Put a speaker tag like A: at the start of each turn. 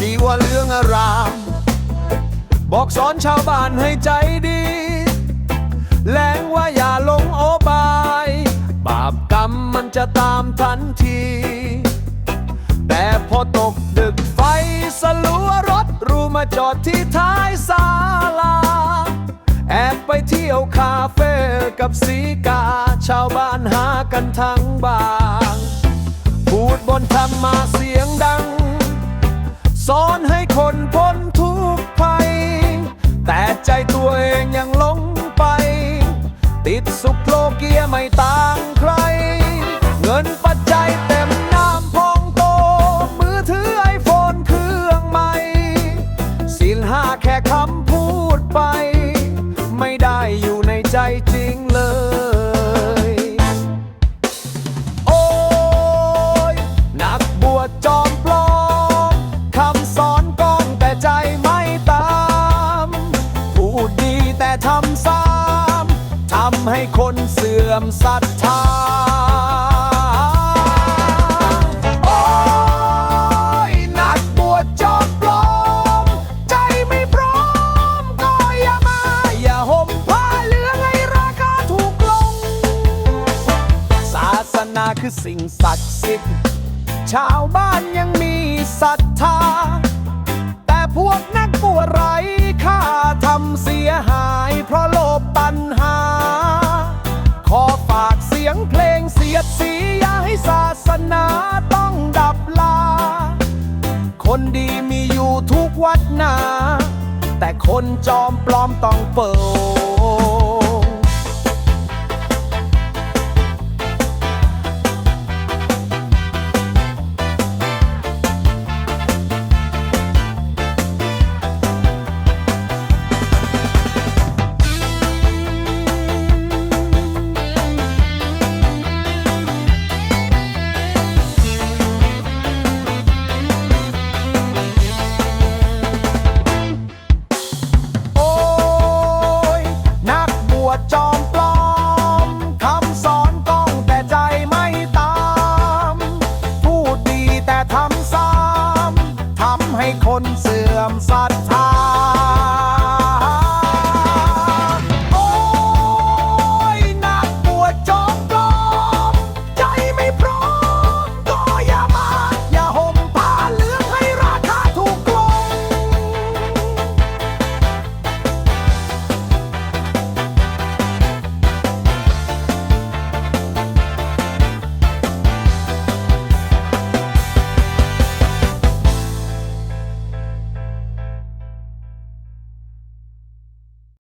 A: จีวรเรื่องอาราม บอกสอนชาวบ้านให้ใจดี แรงว่าอย่าลงโอบาย บาปกรรมมันจะตามทันที แต่พอตกดึกไฟสลัวรถรูมาจอดที่ท้ายศาลา แอบไปเที่ยวคาเฟ่กับสีกา ชาวบ้านหากันทั้งบาง พูดบนธรรมาเสียงดัง สอนให้คนพ้นทุกข์ภัย แต่ใจตัวเองยังหลงไป ติดสุขโลเกียไม่ต่างำทำให้คนเสื่อมศรัทธาโอ้ยนักบวชจอมปลอมใจไม่พร้อมก็อย่ามาอย่าห่มผ้าเหลืองให้ราคาถูกลงศาสนาคือสิ่งศักดิ์สิทธิ์ ชาวบ้านยังมีศรัทธา แต่พวกนักบวช อยู่ทุกวัดนา แต่คนจอมปลอมต้องเปิด